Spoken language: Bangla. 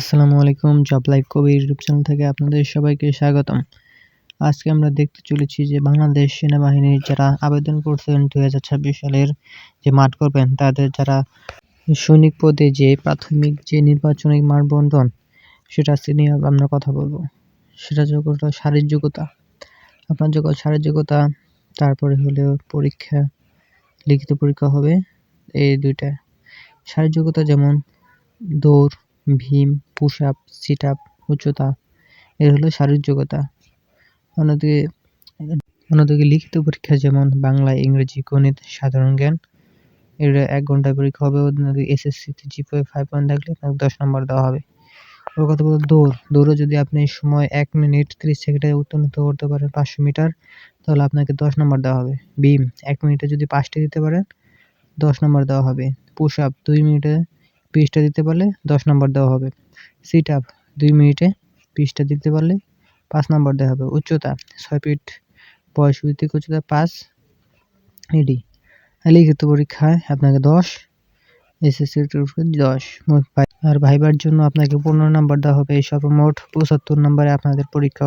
আসসালামু আলাইকুম জব লাইফ কবি ইউটিউব চ্যানেল থেকে আপনাদের সবাইকে স্বাগতম। আজকে আমরা দেখতে চলেছি যে বাংলাদেশ সেনাবাহিনীর যারা আবেদন করছেন দু হাজার ছাব্বিশ সালের যে মাঠ করবেন, তাদের যারা সৈনিক পদে যে প্রাথমিক যে নির্বাচনী মানবন্ধন, সেটা নিয়ে আমরা কথা বলব। সেটা যখন শারীরিক যোগ্যতা। আপনার যখন শারীরিক যোগ্যতা, তারপরে হলো পরীক্ষা, লিখিত পরীক্ষা হবে, এই দুইটা। শারীরিক যোগ্যতা যেমন দৌড় ভীম পুশ আপ সিট আপ উচ্চতা, এর হলো শারীরিক যোগ্যতা। অন্যদিকে অন্যদিকে লিখিত পরীক্ষা যেমন বাংলা, ইংরেজি, গণিত, সাধারণ জ্ঞান, এর এক ঘন্টায় পরীক্ষা হবে। অন্যদিকে এসএসসিতে জিপিএ ফাইভ পয়েন্ট থাকলে আপনাকে দশ নম্বর দেওয়া হবে। ওর কথা বলতে দৌড়, দৌড়ে যদি আপনি সময় এক মিনিট তিরিশ সেকেন্ডে উত্তীর্ণ করতে পারেন পাঁচশো মিটার, তাহলে আপনাকে দশ নম্বর দেওয়া হবে। বিম এক মিনিটে যদি পাঁচটি দিতে পারেন, দশ নম্বর দেওয়া হবে। পুশ আপ দুই মিনিটে বিশটা দিতে পারলে দশ নম্বর দেওয়া হবে। সিট আপ দুই মিনিটে বিশটা দিতে পারলে পাঁচ নম্বর দেওয়া হবে। উচ্চতা ছয় ফিট বয়স ভিত্তিক উচ্চতা পাঁচ এডি লিখিত পরীক্ষায় আপনাকে দশ এসএসসি দশ। আর ভাইবার জন্য আপনাকে পনেরো নম্বর দেওয়া হবে। এই সর্বমোট পঁচাত্তর নম্বরে আপনাদের পরীক্ষা